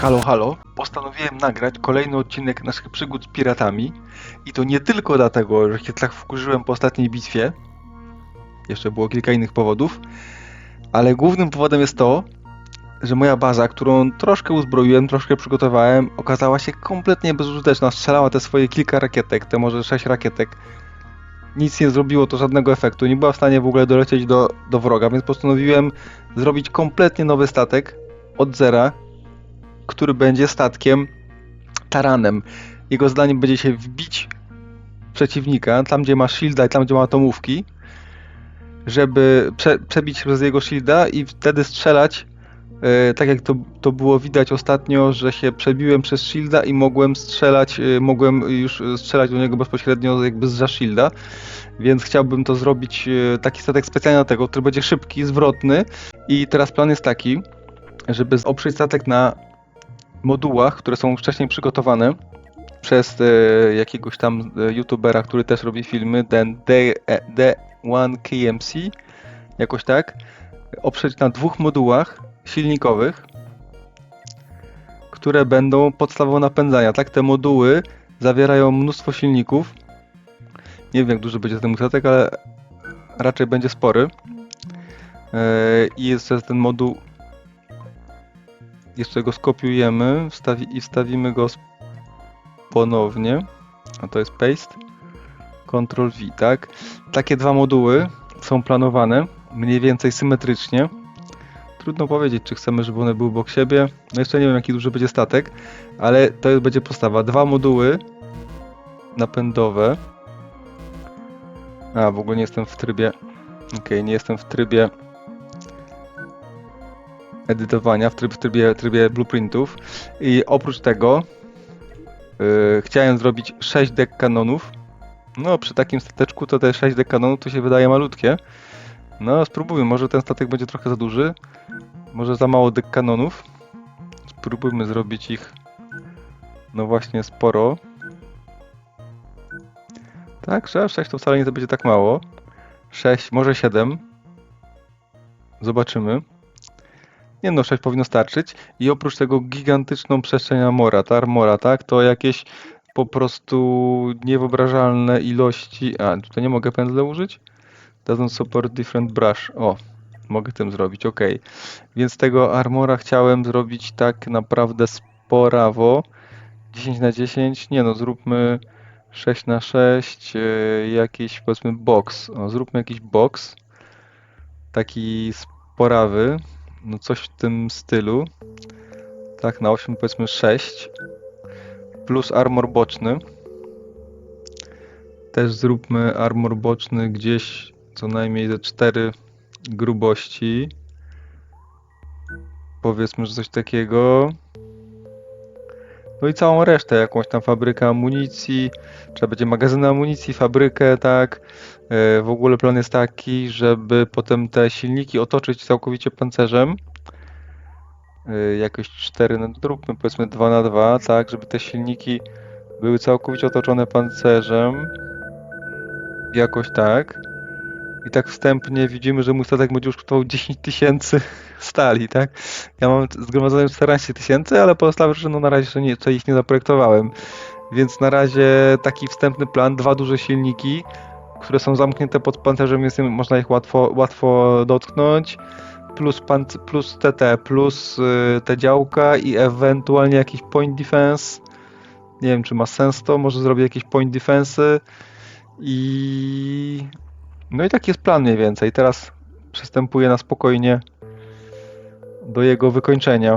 Halo, halo. Postanowiłem nagrać kolejny odcinek naszych przygód z piratami. I to nie tylko dlatego, że się tak wkurzyłem po ostatniej bitwie. Jeszcze było kilka innych powodów. Ale głównym powodem jest to, że moja baza, którą troszkę uzbroiłem, troszkę przygotowałem, okazała się kompletnie bezużyteczna. Strzelała te swoje kilka rakietek, te może sześć rakietek. Nic nie zrobiło to żadnego efektu. Nie była w stanie w ogóle dolecieć do, do wroga, więc postanowiłem zrobić kompletnie nowy statek od zera, który będzie statkiem taranem. Jego zadaniem będzie się wbić przeciwnika, tam gdzie ma shielda i tam gdzie ma atomówki, żeby prze, przebić przez jego shielda i wtedy strzelać e, tak jak to, to było widać ostatnio, że się przebiłem przez shielda i mogłem strzelać, e, mogłem już strzelać do niego bezpośrednio jakby z za shielda, więc chciałbym to zrobić e, taki statek specjalny na tego, który będzie szybki, zwrotny i teraz plan jest taki, żeby oprzeć statek na modułach, które są wcześniej przygotowane przez e, jakiegoś tam e, youtubera, który też robi filmy, ten D- e, D1KMC, jakoś tak, oprzeć na dwóch modułach silnikowych, które będą podstawą napędzania. Tak, te moduły zawierają mnóstwo silników. Nie wiem, jak duży będzie ten statek, ale raczej będzie spory. E, I jest ten moduł jeszcze go skopiujemy wstawi i wstawimy go ponownie. A to jest paste. Ctrl V, tak? Takie dwa moduły są planowane mniej więcej symetrycznie. Trudno powiedzieć, czy chcemy, żeby one były obok siebie. No jeszcze nie wiem, jaki duży będzie statek, ale to będzie postawa. Dwa moduły napędowe. A, w ogóle nie jestem w trybie. Okej, nie jestem w trybie edytowania w, tryb, w trybie, trybie blueprintów i oprócz tego yy, chciałem zrobić 6 dek kanonów. No przy takim stateczku to te 6 dek kanonów to się wydaje malutkie. No spróbujmy, może ten statek będzie trochę za duży, może za mało dek kanonów. Spróbujmy zrobić ich no właśnie sporo. Tak, że 6 to wcale nie będzie tak mało. 6, może 7. Zobaczymy. Nie no, 6 powinno starczyć. I oprócz tego gigantyczną przestrzeń Amora, ta armora, tak? To jakieś po prostu niewyobrażalne ilości. A, tutaj nie mogę pędzle użyć? Doesn't support different brush. O, mogę tym zrobić, ok. Więc tego armora chciałem zrobić tak naprawdę sporawo. 10 na 10. Nie no, zróbmy 6 na 6. e, Jakiś powiedzmy box. O, zróbmy jakiś box. Taki sporawy. No coś w tym stylu. Tak, na 8 powiedzmy 6. Plus armor boczny. Też zróbmy armor boczny gdzieś co najmniej ze 4 grubości. Powiedzmy, że coś takiego. No i całą resztę, jakąś tam fabrykę amunicji. Trzeba będzie magazyn amunicji, fabrykę, tak. E, W ogóle plan jest taki, żeby potem te silniki otoczyć całkowicie pancerzem. E, Jakoś 4, no zróbmy powiedzmy 2 na 2 tak, żeby te silniki były całkowicie otoczone pancerzem. Jakoś tak. I tak wstępnie widzimy, że mój statek będzie już kosztował 10 tysięcy stali, tak? Ja mam zgromadzone 14 tysięcy, ale pozostałe rzeczy, no na razie jeszcze, nie, jeszcze ich nie zaprojektowałem. Więc na razie taki wstępny plan, dwa duże silniki, które są zamknięte pod pancerzem, więc można ich łatwo, łatwo dotknąć. Plus, panc- plus TT, plus y, te działka i ewentualnie jakiś point defense. Nie wiem, czy ma sens to, może zrobię jakieś point defense i... No i taki jest plan mniej więcej. Teraz przystępuję na spokojnie do jego wykończenia.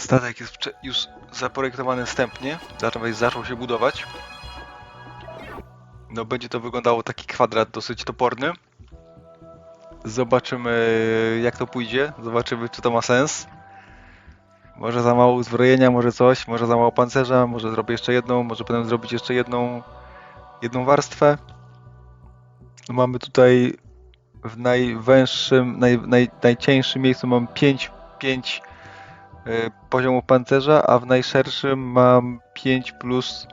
Statek jest już zaprojektowany wstępnie, zaczął, zaczął się budować. No będzie to wyglądało taki kwadrat dosyć toporny. Zobaczymy jak to pójdzie, zobaczymy czy to ma sens. Może za mało uzbrojenia, może coś, może za mało pancerza, może zrobię jeszcze jedną, może potem zrobić jeszcze jedną, jedną warstwę. Mamy tutaj w najwęższym, naj, naj, najcieńszym miejscu mam 5, 5 y, poziomu pancerza, a w najszerszym mam 5 plus,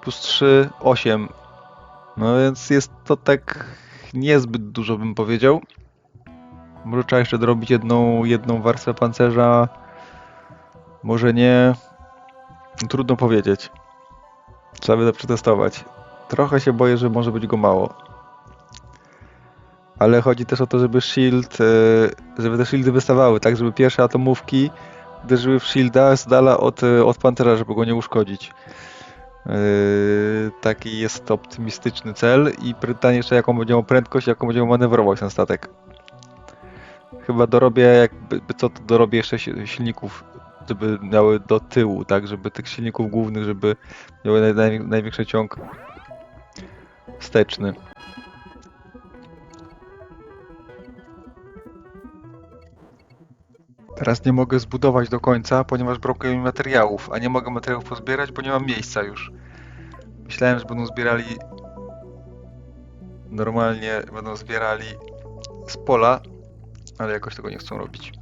plus 3, 8. No więc jest to tak niezbyt dużo bym powiedział. Może trzeba jeszcze dorobić jedną, jedną warstwę pancerza. Może nie. Trudno powiedzieć. Trzeba by to przetestować. Trochę się boję, że może być go mało. Ale chodzi też o to, żeby shield, e, żeby te shieldy wystawały, tak, żeby pierwsze atomówki uderzyły w shielda z dala od, e, od Pantera, żeby go nie uszkodzić. Yy, taki jest optymistyczny cel i pytanie jeszcze jaką będzie miał prędkość, jaką będzie manewrować ten statek. Chyba dorobię, jakby by co dorobię jeszcze si- silników, żeby miały do tyłu, tak, żeby tych silników głównych, żeby miały naj, naj, największy ciąg wsteczny. Teraz nie mogę zbudować do końca, ponieważ brakuje mi materiałów, a nie mogę materiałów pozbierać, bo nie mam miejsca już. Myślałem, że będą zbierali normalnie, będą zbierali z pola, ale jakoś tego nie chcą robić.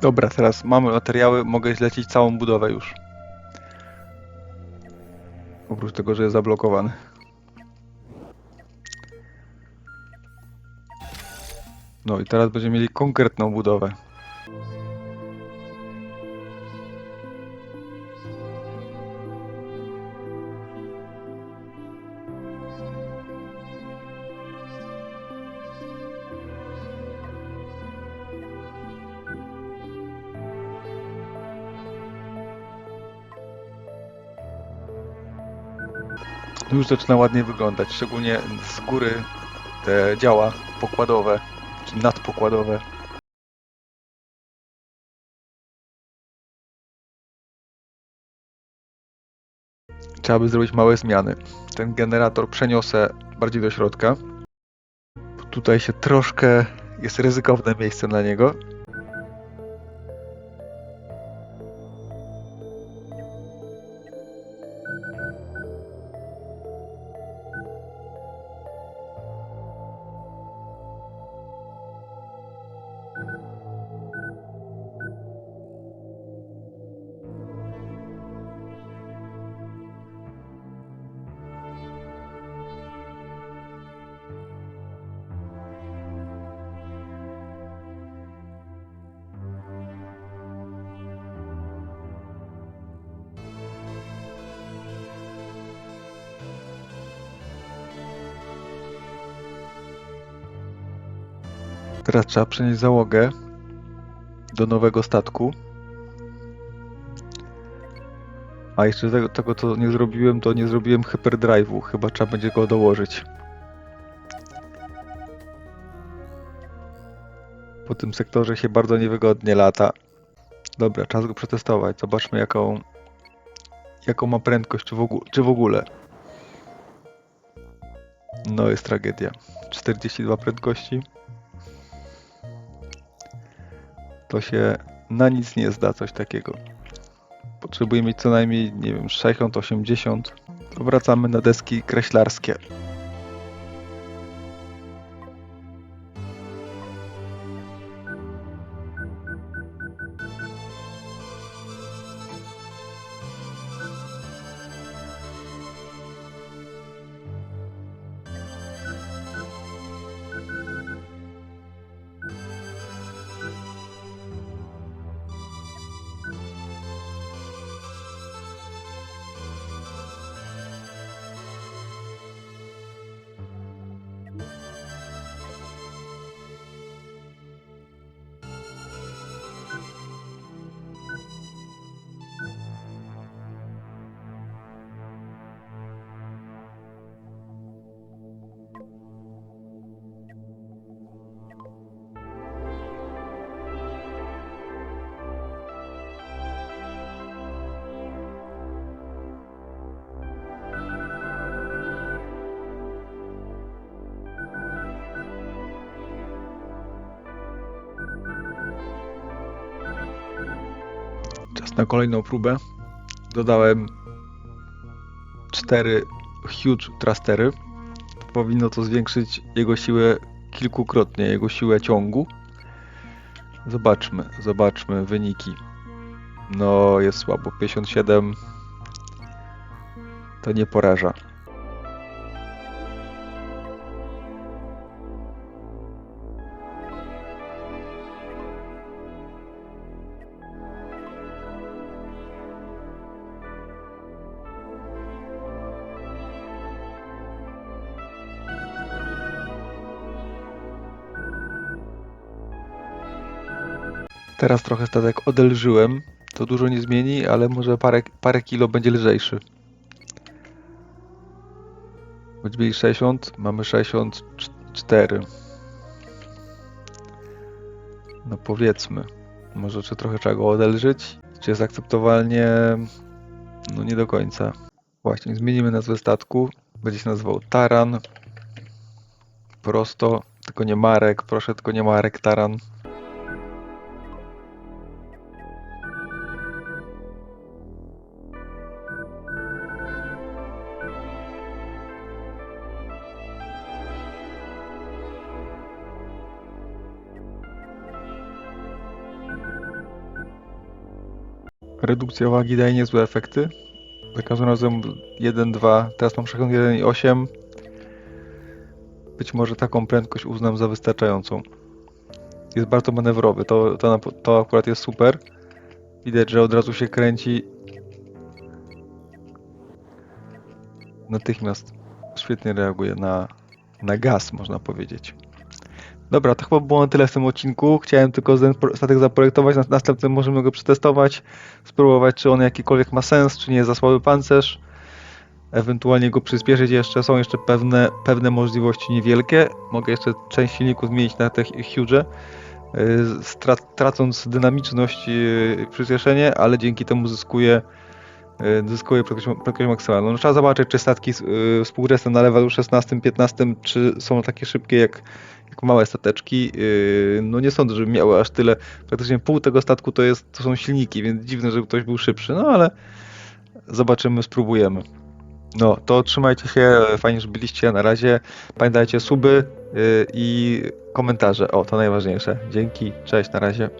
Dobra, teraz mamy materiały, mogę zlecić całą budowę już. Oprócz tego, że jest zablokowany. No i teraz będziemy mieli konkretną budowę. Już zaczyna ładnie wyglądać, szczególnie z góry te działa pokładowe, czy nadpokładowe. Trzeba by zrobić małe zmiany. Ten generator przeniosę bardziej do środka. Tutaj się troszkę jest ryzykowne miejsce dla niego. Teraz trzeba przenieść załogę do nowego statku. A jeszcze tego, tego co nie zrobiłem, to nie zrobiłem hyperdrive'u. Chyba trzeba będzie go dołożyć. Po tym sektorze się bardzo niewygodnie lata. Dobra, czas go przetestować. Zobaczmy jaką, jaką ma prędkość, czy w, ogóle, czy w ogóle. No jest tragedia. 42 prędkości. To się na nic nie zda coś takiego. Potrzebuję mieć co najmniej, nie wiem, 60-80. Wracamy na deski kreślarskie. Na kolejną próbę dodałem cztery huge thrustery. Powinno to zwiększyć jego siłę kilkukrotnie, jego siłę ciągu. Zobaczmy, zobaczmy wyniki. No, jest słabo. 57 to nie poraża. Teraz trochę statek odelżyłem. To dużo nie zmieni, ale może parę, parę kilo będzie lżejszy. Będziemy mieli 60, mamy 64. No powiedzmy. Może czy trochę trzeba go odelżyć? Czy jest akceptowalnie? No nie do końca. Właśnie, zmienimy nazwę statku. Będzie się nazywał Taran. Prosto, tylko nie Marek, proszę, tylko nie Marek Taran. Redukcja wagi daje niezłe efekty. Za każdym razem 1, 2, teraz mam przekąt 1,8. Być może taką prędkość uznam za wystarczającą. Jest bardzo manewrowy, to, to, to akurat jest super. Widać, że od razu się kręci. Natychmiast świetnie reaguje na, na gaz, można powiedzieć. Dobra, to chyba było na tyle w tym odcinku. Chciałem tylko ten statek zaprojektować, na- następnym możemy go przetestować, spróbować, czy on jakikolwiek ma sens, czy nie jest za słaby pancerz, ewentualnie go przyspieszyć jeszcze. Są jeszcze pewne, pewne możliwości niewielkie. Mogę jeszcze część silników zmienić na te huge, stra- tracąc dynamiczność i przyspieszenie, ale dzięki temu zyskuję y, zyskuje prędkość, prędkość maksymalną. No, trzeba zobaczyć, czy statki y, współczesne na levelu 16-15, czy są takie szybkie jak, jak małe stateczki. Yy, No nie sądzę, żeby miały aż tyle. Praktycznie pół tego statku to, jest, to są silniki, więc dziwne, żeby ktoś był szybszy. No ale zobaczymy, spróbujemy. No, to trzymajcie się, fajnie, że byliście. Na razie pamiętajcie suby i komentarze. O, to najważniejsze. Dzięki, cześć, na razie.